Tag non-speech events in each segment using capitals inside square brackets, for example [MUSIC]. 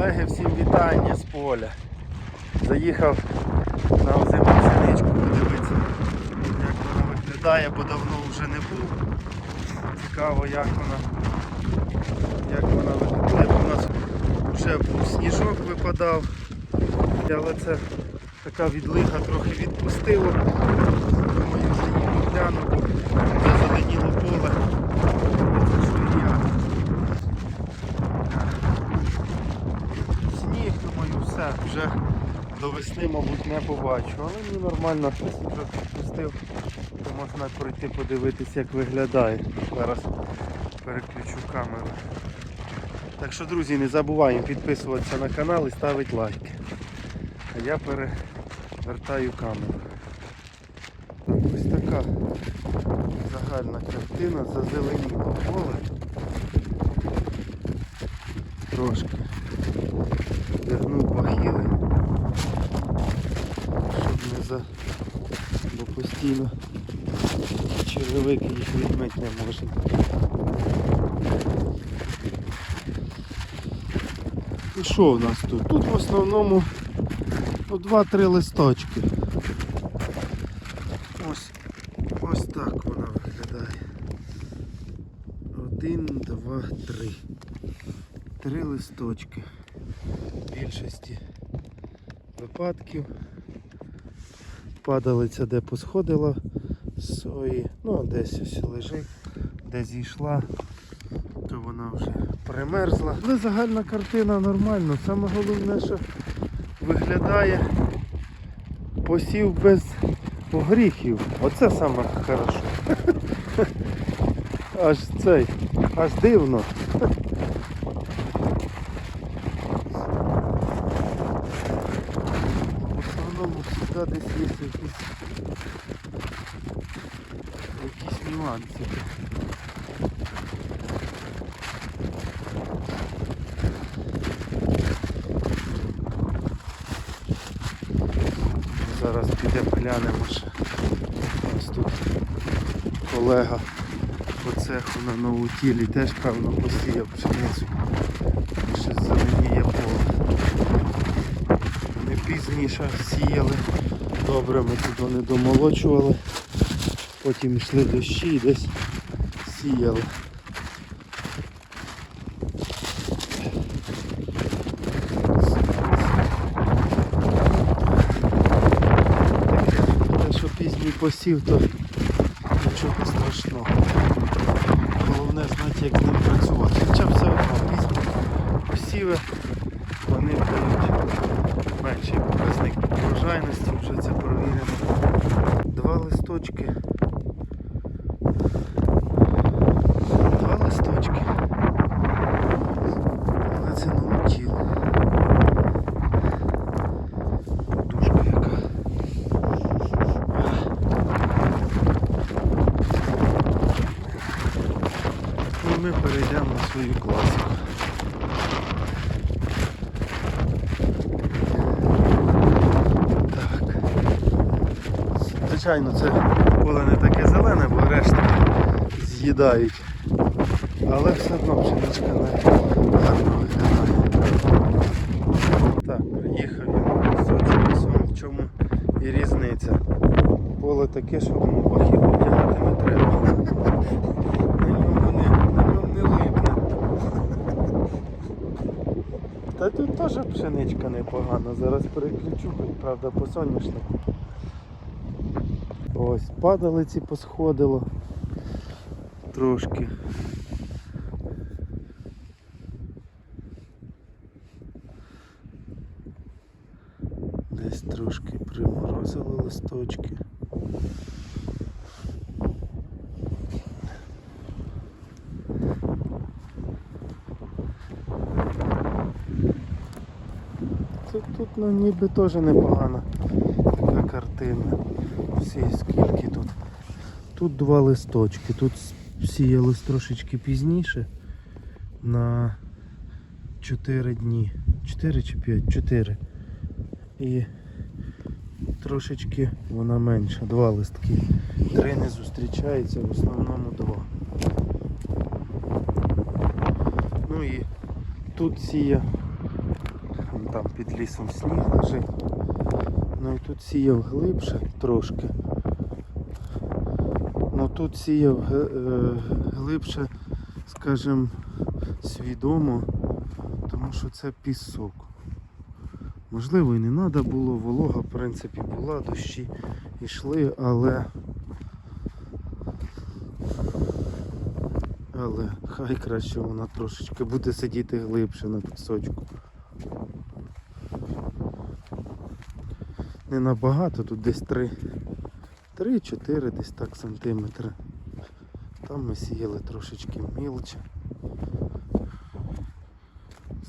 Колеги, всім вітання з поля. Заїхав на озиму пшеничку подивитися, як вона виглядає, бо давно вже не був. Цікаво, як вона, як вона виглядає. У нас вже був сніжок випадав, але це така відлига трохи відпустило. Думаю, заїду гляну, бо зазеленіло поле. Це що і я. Сніг, думаю, все, вже до весни, мабуть, не побачу. Але мені нормально вже відпустив, то можна пройти подивитися, як виглядає. Зараз переключу камеру. Так що, друзі, не забуваємо підписуватися на канал і ставити лайки. А я перевертаю камеру. Ось така загальна картина, зазеленіло поле. Трошки вдягнув бахіли, щоб не за... бо постійно черевики їх відмити не можна. І що в нас тут? Тут в основному ну, 2-3 листочки. Ось, ось так вона виглядає. Один, два, три. Три листочки. В більшості випадків. Падалиця де посходила сої, ну десь ось лежить, де зійшла, то вона вже примерзла. Але загальна картина нормальна. Саме головне, що виглядає посів без гріхів. Оце саме хорошо. [LAUGHS] Аж цей, аж дивно. В основному десь є якісь, якісь нюанси. Зараз підемо глянемо ще. Ось тут колега по цеху на новутілі теж певно посіяв пшеницю. Поле. Вони пізніше сіяли. Добре, ми тут вони домолочували. Потім йшли дощі і десь сіяли. Те, що пізній посів, то нічого страшного. Головне знати, як з ним працювати. Хоча все одно пізні посіви врожайності, вже це провірено. Два листочки. Два листочки. Але це наутіло. Душка яка. І ми перейдемо на свою класику. Так. Звичайно, це поле не таке зелене, бо решта з'їдають. Але все одно пшеничка не гарно виглядає. Так, приїхав я на Сочі в чому і різниця. Поле таке, що воно бахіло втягати не треба. На не, не липне. Та тут теж пшеничка непогана. Зараз переключу, хоч правда по соняшнику. Ось, падалиці посходило трошки. Десь трошки приморозило листочки. Тут, тут ну, ніби теж непогана така картина. Всі скільки тут. Тут два листочки. Тут сіялось трошечки пізніше на 4 дні. 4 чи 5? 4. І трошечки вона менша, два листки. Три не зустрічаються, в основному два. Ну і тут сіє там під лісом сніг лежить. Ну і тут сіяв глибше трошки. Ну тут сіяв е, глибше, скажімо, свідомо, тому що це пісок. Можливо, і не треба було, волога в принципі була, дощі йшли, але. Але хай краще вона трошечки буде сидіти глибше на пісочку. Не набагато, тут десь 3, 3-4 десь так сантиметри. Там ми сіяли трошечки мілче.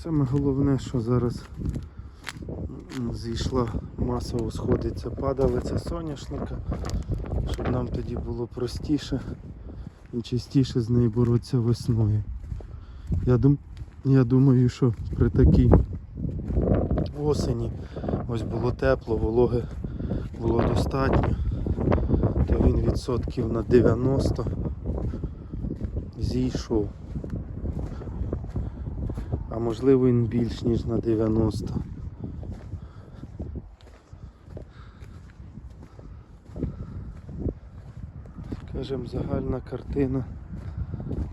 Саме головне, що зараз зійшла масово сходиться падалиця соняшника, щоб нам тоді було простіше і частіше з нею боротися весною. Я, дум... Я думаю, що при такій осені ось було тепло, вологи було достатньо, то він відсотків на 90 зійшов. А можливо він більш ніж на 90. Скажем, загальна картина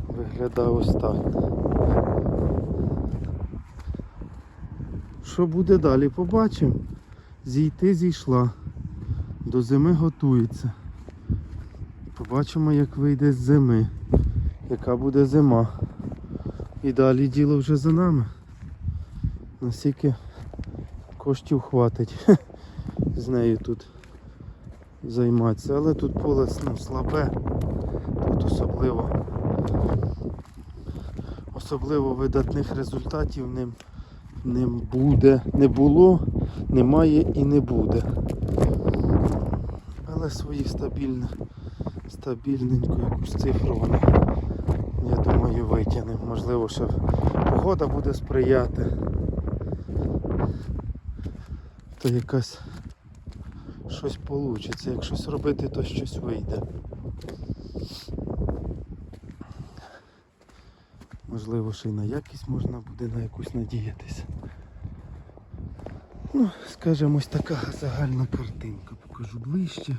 виглядає ось так. Що буде далі? Побачимо. Зійти зійшла. До зими готується. Побачимо, як вийде з зими. Яка буде зима. І далі діло вже за нами. Наскільки коштів хватить [LAUGHS] з нею тут займатися. Але тут поле ну, слабе. Тут особливо особливо видатних результатів ним, ним буде, не було, немає і не буде. Але свої стабільне, стабільненьку якусь цифру вона, я думаю, витягне. Можливо, що погода буде сприяти. То якась щось вийде. Як щось робити, то щось вийде. Можливо, ще й на якість можна буде на якусь надіятися. Ну, скажімо, ось така загальна картинка. Покажу ближче.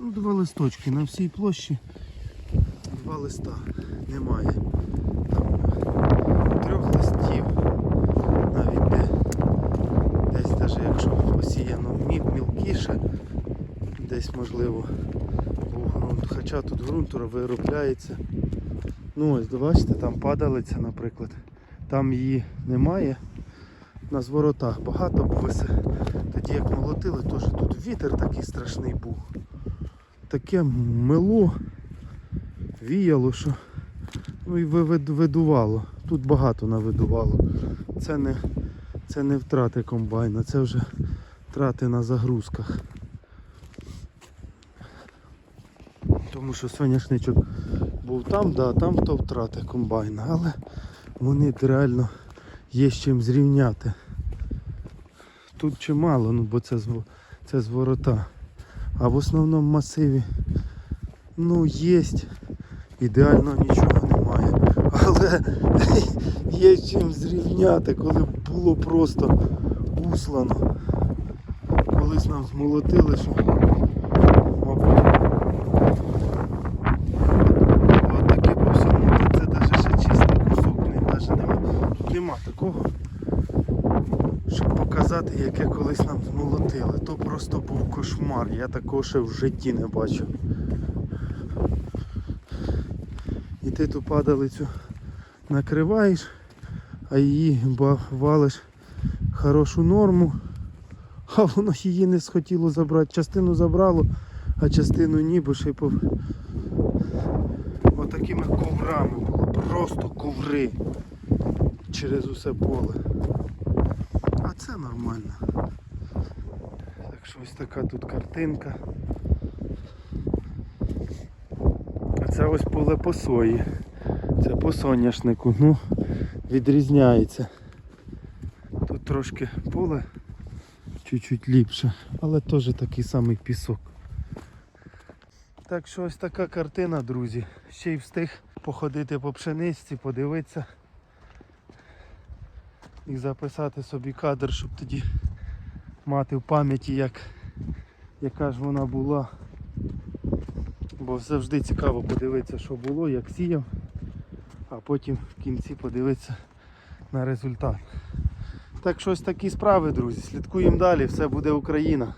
Ну, два листочки на всій площі. Два листа немає. Там трьох листів. Навіть де десь навіть якщо посіяно мілкіше, десь можливо. Хоча тут ґрунт виробляється. Ну ось, бачите, там падалиця, наприклад. Там її немає. На зворотах багато б висе. Тоді як молотили, теж тут вітер такий страшний був. Таке мило, віяло, що ну і видувало. Тут багато навидувало. Це не, це не втрати комбайна, це вже втрати на загрузках. Тому що соняшничок був там, да, там то втрати комбайна, але вони реально є з чим зрівняти. Тут чимало, ну бо це, це зворота. А в основному масиві ну є. Ідеально нічого немає. Але [LAUGHS] є з чим зрівняти, коли було просто услано. Колись нам змолотили, що мабуть От таке по всьому, то це навіть ще чистий кусок, не, навіть нема. Тут нема такого, щоб показати, яке колись нам змолотили. То просто був кошмар, я такого ще в житті не бачив. І ти ту падалицю накриваєш, а її валиш хорошу норму, а воно її не схотіло забрати. Частину забрало, а частину ні, бо ще й пов отакими коврами було, просто коври через усе поле. Це нормально. Так що ось така тут картинка. А це ось поле по сої. Це по соняшнику. Ну, відрізняється. Тут трошки поле чуть-чуть ліпше, але теж такий самий пісок. Так що ось така картина, друзі. Ще й встиг походити по пшеничці, подивитися. І записати собі кадр, щоб тоді мати в пам'яті, як, яка ж вона була. Бо завжди цікаво подивитися, що було, як сіяв, а потім в кінці подивитися на результат. Так що ось такі справи, друзі. Слідкуємо далі, все буде Україна.